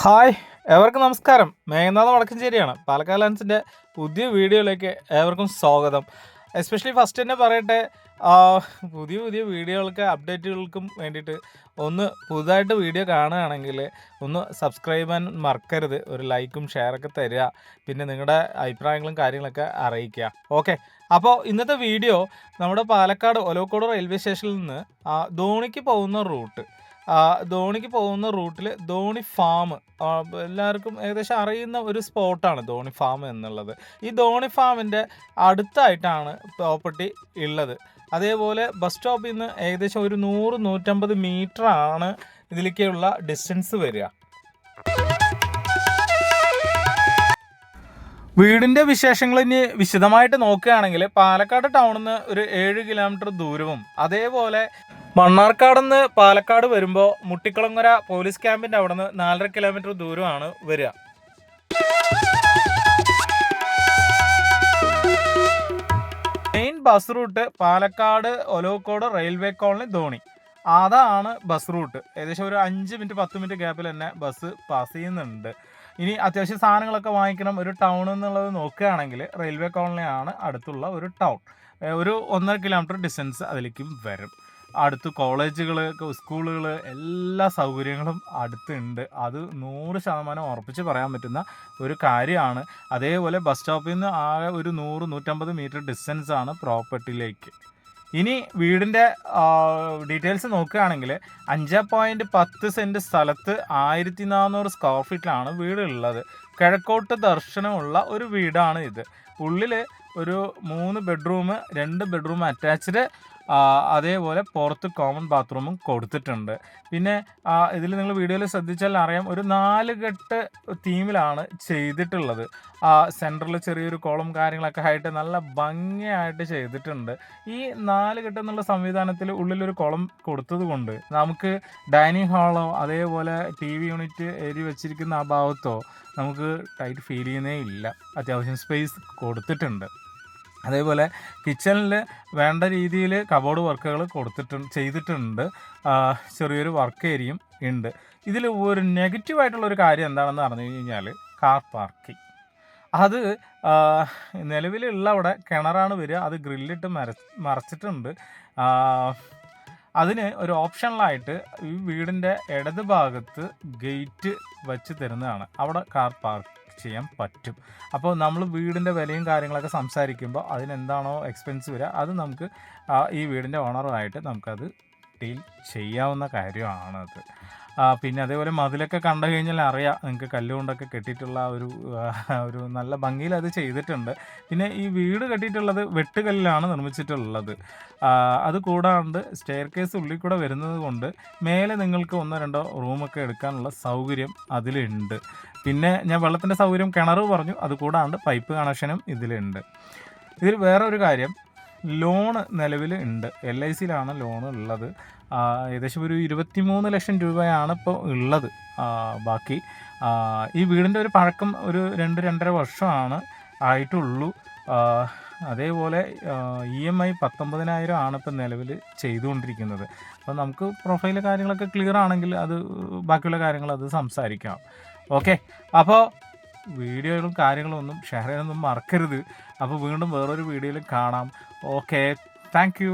Hi ഏവർക്കും നമസ്കാരം. മേഘനാഥ് വടക്കഞ്ചേരിയാണ്. പാലക്കാട് ലാൻസിന്റെ പുതിയ വീഡിയോയിലേക്ക് ഏവർക്കും സ്വാഗതം. എസ്പെഷ്യലി ഫസ്റ്റ് തന്നെ പറയട്ടെ പുതിയ പുതിയ വീഡിയോകൾക്ക് അപ്ഡേറ്റുകൾക്കും വേണ്ടിയിട്ട് ഒന്ന് പുതുതായിട്ട് വീഡിയോ കാണുകയാണെങ്കിൽ ഒന്ന് സബ്സ്ക്രൈബ് ചെയ്യാൻ മറക്കരുത്. ഒരു ലൈക്കും ഷെയറൊക്കെ തരിക. പിന്നെ നിങ്ങളുടെ അഭിപ്രായങ്ങളും കാര്യങ്ങളൊക്കെ അറിയിക്കുക. ഓക്കെ അപ്പോൾ ഇന്നത്തെ വീഡിയോ നമ്മുടെ പാലക്കാട് ഒലോക്കോട് റെയിൽവേ സ്റ്റേഷനിൽ നിന്ന് ധോണിക്ക് പോകുന്ന റൂട്ട് ധോണിക്ക് പോകുന്ന റൂട്ടിൽ ധോണി ഫാം എല്ലാവർക്കും ഏകദേശം അറിയുന്ന ഒരു സ്പോട്ടാണ് ധോണി ഫാം എന്നുള്ളത്. ഈ ധോണി ഫാമിന്റെ അടുത്തായിട്ടാണ് പ്രോപ്പർട്ടി ഉള്ളത്. അതേപോലെ ബസ് സ്റ്റോപ്പിൽ നിന്ന് ഏകദേശം ഒരു നൂറ് നൂറ്റമ്പത് ആണ് ഇതിലേക്കുള്ള ഡിസ്റ്റൻസ് വരിക. വീടിന്റെ വിശേഷങ്ങൾ ഇനി വിശദമായിട്ട് നോക്കുകയാണെങ്കിൽ പാലക്കാട് ടൗണിൽ നിന്ന് ഒരു ഏഴ് കിലോമീറ്റർ ദൂരവും അതേപോലെ മണ്ണാർക്കാട് നിന്ന് പാലക്കാട് വരുമ്പോൾ മുട്ടിക്കുളങ്ങര പോലീസ് ക്യാമ്പിന്റെ അവിടെ നിന്ന് നാലര കിലോമീറ്റർ ദൂരമാണ് വരിക. Main bus route Palakkad Olavakkode railway colony Dhoni. അതാണ് ബസ് റൂട്ട് ഏകദേശം ഒരു അഞ്ച് മിനിറ്റ് പത്ത് മിനിറ്റ് ഗ്യാപ്പിൽ തന്നെ ബസ് പാസ് ചെയ്യുന്നുണ്ട്. ഇനി അത്യാവശ്യം സാധനങ്ങളൊക്കെ വാങ്ങിക്കണം ഒരു ടൗൺ എന്നുള്ളത് നോക്കുകയാണെങ്കിൽ റെയിൽവേ കോളനിയാണ് അടുത്തുള്ള ഒരു ടൗൺ ഒരു ഒന്നര കിലോമീറ്റർ ഡിസ്റ്റൻസ് അതിലേക്കും വരും. അടുത്ത് കോളേജുകൾ സ്കൂളുകൾ എല്ലാ സൗകര്യങ്ങളും അടുത്തുണ്ട്. അത് നൂറ് ശതമാനം ഉറപ്പിച്ച് പറയാൻ പറ്റുന്ന ഒരു കാര്യമാണ്. അതേപോലെ ബസ് സ്റ്റോപ്പിൽ നിന്ന് ആകെ ഒരു നൂറ് നൂറ്റമ്പത് മീറ്റർ ഡിസ്റ്റൻസ് ആണ് പ്രോപ്പർട്ടിയിലേക്ക്. ഇനി വീടിന്റെ ഡീറ്റെയിൽസ് നോക്കുകയാണെങ്കിൽ അഞ്ച് പോയിന്റ് പത്ത് സെന്റ് സ്ഥലത്ത് ആയിരത്തി നാനൂറ് സ്ക്വയർ ഫീറ്റിലാണ് വീട് ഉള്ളത് കിഴക്കോട്ട് ദർശനമുള്ള ഒരു വീടാണ് ഇത്. ഉള്ളിൽ ഒരു മൂന്ന് ബെഡ്റൂം രണ്ട് ബെഡ്റൂം അറ്റാച്ച്ഡ് അതേപോലെ പുറത്ത് കോമൺ ബാത്റൂമും കൊടുത്തിട്ടുണ്ട്. പിന്നെ ഇതിൽ നിങ്ങൾ വീഡിയോയിൽ ശ്രദ്ധിച്ചാൽ അറിയാം ഒരു നാല് കെട്ട് തീമിലാണ് ചെയ്തിട്ടുള്ളത്. ആ സെന്ററിൽ ചെറിയൊരു കോളം കാര്യങ്ങളൊക്കെ ആയിട്ട് നല്ല ഭംഗിയായിട്ട് ചെയ്തിട്ടുണ്ട്. ഈ നാല് കെട്ട് എന്നുള്ള സംവിധാനത്തിൽ ഉള്ളിലൊരു കുളം കൊടുത്തത് കൊണ്ട് നമുക്ക് ഡൈനിങ് ഹാളോ അതേപോലെ ടി വി യൂണിറ്റ് എരി വെച്ചിരിക്കുന്ന ആ ഭാഗത്തോ നമുക്ക് ടൈറ്റ് ഫീൽ ചെയ്യുന്നേ ഇല്ല. അത്യാവശ്യം സ്പേസ് കൊടുത്തിട്ടുണ്ട്. അതേപോലെ കിച്ചണിൽ വേണ്ട രീതിയിൽ കബോർഡ് വർക്കുകൾ കൊടുത്തിട്ടുണ്ട് ചെയ്തിട്ടുണ്ട്. ചെറിയൊരു വർക്ക് ഏരിയയും ഉണ്ട്. ഇതിൽ ഒരു നെഗറ്റീവായിട്ടുള്ള ഒരു കാര്യം എന്താണെന്ന് പറഞ്ഞു കഴിഞ്ഞാൽ കാർ പാർക്കിംഗ്. അത് നിലവിലുള്ള അവിടെ കിണറാണ് വരിക അത് ഗ്രില്ലിട്ട് മര മറച്ചിട്ടുണ്ട്. അതിന് ഒരു ഓപ്ഷണലായിട്ട് ഈ വീടിന്റെ ഇടത് ഭാഗത്ത് ഗേറ്റ് വെച്ച് തരുന്നതാണ്. അവിടെ കാർ പാർക്ക് ചെയ്യാൻ പറ്റും. അപ്പോൾ നമ്മൾ വീടിന്റെ വിലയും കാര്യങ്ങളൊക്കെ സംസാരിക്കുമ്പോൾ അതിനെന്താണോ എക്സ്പെൻസ് വരിക അത് നമുക്ക് ഈ വീടിന്റെ ഓണറുമായിട്ട് നമുക്കത് ഡീൽ ചെയ്യാവുന്ന കാര്യമാണത്. പിന്നെ അതേപോലെ മതിലൊക്കെ കണ്ടു കഴിഞ്ഞാൽ അറിയാം നിങ്ങൾക്ക് കല്ലുകൊണ്ടൊക്കെ കെട്ടിയിട്ടുള്ള ഒരു ഒരു നല്ല ഭംഗിയിൽ അത് ചെയ്തിട്ടുണ്ട്. പിന്നെ ഈ വീട് കെട്ടിയിട്ടുള്ളത് വെട്ടുകല്ലിലാണ് നിർമ്മിച്ചിട്ടുള്ളത്. അത് കൂടാണ്ട് സ്റ്റെയർ കേസ് ഉള്ളിൽ കൂടെ വരുന്നത് കൊണ്ട് മേലെ നിങ്ങൾക്ക് ഒന്നോ രണ്ടോ റൂമൊക്കെ എടുക്കാനുള്ള സൗകര്യം അതിലുണ്ട്. പിന്നെ ഞാൻ വെള്ളത്തിന്റെ സൗകര്യം കിണർ പറഞ്ഞു അത് കൂടാണ്ട് പൈപ്പ് കണക്ഷനും ഇതിലുണ്ട്. ഇതിൽ വേറെ ഒരു കാര്യം ലോണ് നിലവിൽ ഉണ്ട്. എൽ ഐ സിയിലാണ് ലോൺ ഉള്ളത്. ഏകദേശം ഒരു ഇരുപത്തിമൂന്ന് ലക്ഷം രൂപയാണ് ഇപ്പോൾ ഉള്ളത്. ബാക്കി ഈ വീടിന്റെ ഒരു പഴക്കം ഒരു രണ്ട് രണ്ടര വർഷമാണ് ആയിട്ടുള്ളൂ. അതേപോലെ ഇ എം ഐ പത്തൊമ്പതിനായിരം ആണ് ഇപ്പം നിലവിൽ ചെയ്തുകൊണ്ടിരിക്കുന്നത്. അപ്പോൾ നമുക്ക് പ്രൊഫൈൽ കാര്യങ്ങളൊക്കെ ക്ലിയർ ആണെങ്കിൽ അത് ബാക്കിയുള്ള കാര്യങ്ങൾ അത് സംസാരിക്കാം. ഓക്കെ അപ്പോൾ വീഡിയോകളും കാര്യങ്ങളും ഒന്നും ഷെയർ ചെയ്യാനൊന്നും മറക്കരുത്. അപ്പോൾ വീണ്ടും വേറൊരു വീഡിയോയിൽ കാണാം. Okay thank